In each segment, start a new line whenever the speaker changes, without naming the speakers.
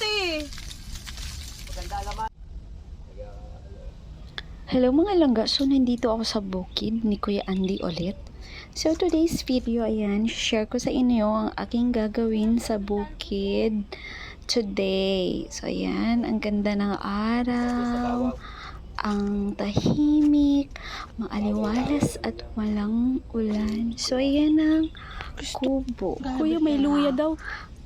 te.
Hello mga langga, so nandito ako sa bukid ni Kuya Andy ulit. So today's video, ayan, share ko sa inyo ang aking gagawin sa bukid today. So ayan, ang ganda ng araw, ang tahimik, maaliwalas at walang ulan. So ayan ang kubo.
Kuya, may luya daw.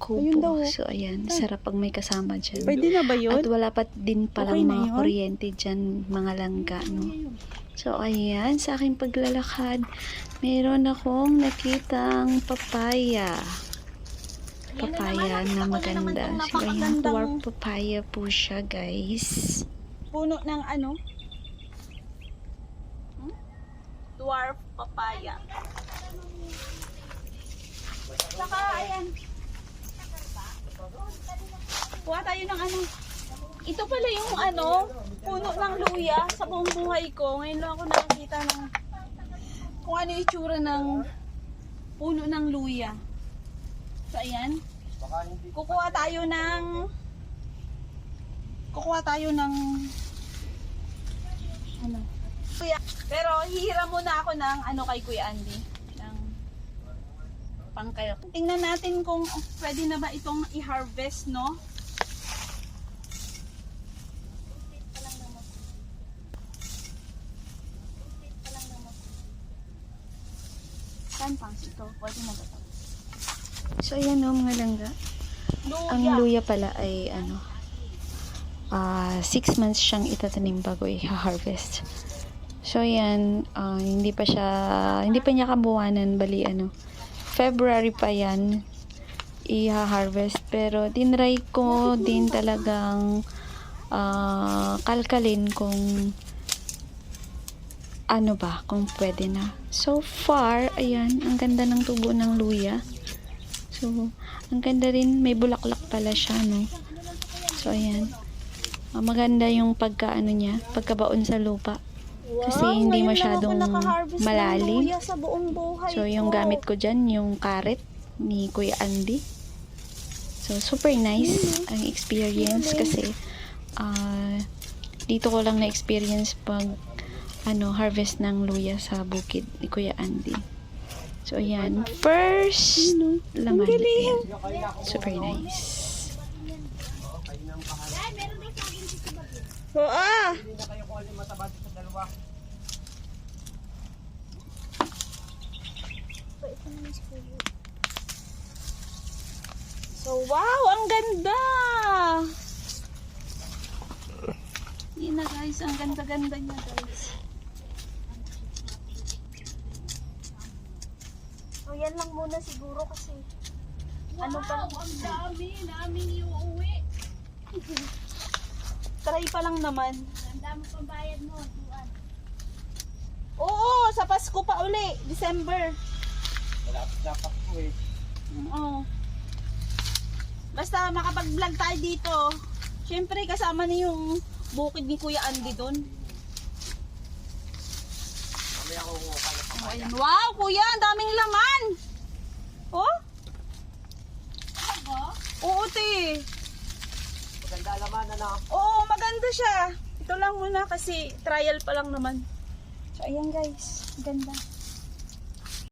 Ayun daw,
Kubo.
oh.
So ayan, sarap pag may kasama dyan.
Pwede na ba yun?
At wala pa din palang
Okay na
mga
yun?
kuryente dyan, mga langga, no? So, ayan, sa aking paglalakad, meron akong nakitang papaya. Papaya na maganda. So, ayan, dwarf papaya po siya, guys.
Puno ng ano? Hmm? Dwarf papaya. Saka, ayan. Kuha tayo ng ano. Ito pala yung ano, puno ng luya sa buong buhay ko. Ngayon lang ako nakakita ng kung ano yung itsura ng puno ng luya. So, ayan. Kukuha tayo ng kukuha tayo ng ano kuya pero hihiram muna ako ng ano kay Kuya Andy pangkayo tingnan natin kung pwede na ba itong i-harvest no Saan pang ito? Pwede na ba ito?
So, ayan, no, mga langga. Ang
Luya.
pala ay, ano, ah six months siyang itatanim bago i-harvest. So, ayan, ah, hindi pa siya, hindi pa niya kabuwanan, bali, ano, February pa yan, i-harvest. Pero, tinry ko din talagang ah, kalkalin kung ano ba, kung pwede na. So far, ayan, ang ganda ng tubo ng luya. So, ang ganda rin, may bulaklak pala siya, no? So, ayan. Ah, maganda yung pagkaano niya, pagkabaon sa lupa. Kasi hindi masyadong malalim.
sa buong buhay
So, yung
ko.
gamit ko dyan, yung carrot ni Kuya Andy. So, super nice ang experience kasi ah, dito ko lang na-experience pag ano, harvest ng luya sa bukid ni Kuya Andy. So, ayan. First laman. Ayan. Super nice.
Oo. ah. So, wow, ang ganda! Yun na guys, ang ganda-ganda niya guys. So, yan lang muna siguro kasi ano pa ang dami namin iuwi. Try pa lang naman.
Ang dami pang bayad mo, Juan.
Oo, sa Pasko pa uli, December.
Dapat ko eh.
Oo. Basta makapag-vlog tayo dito. Siyempre kasama na yung bukid ni Kuya Andy doon.
Mamaya ko kumuha ng
Oh, ayan. Wow, Kuya, ang daming laman. Oh? Oo, te.
Maganda laman na lang.
Siya. Ito lang muna kasi trial pa lang naman. So, ayan guys. Ganda.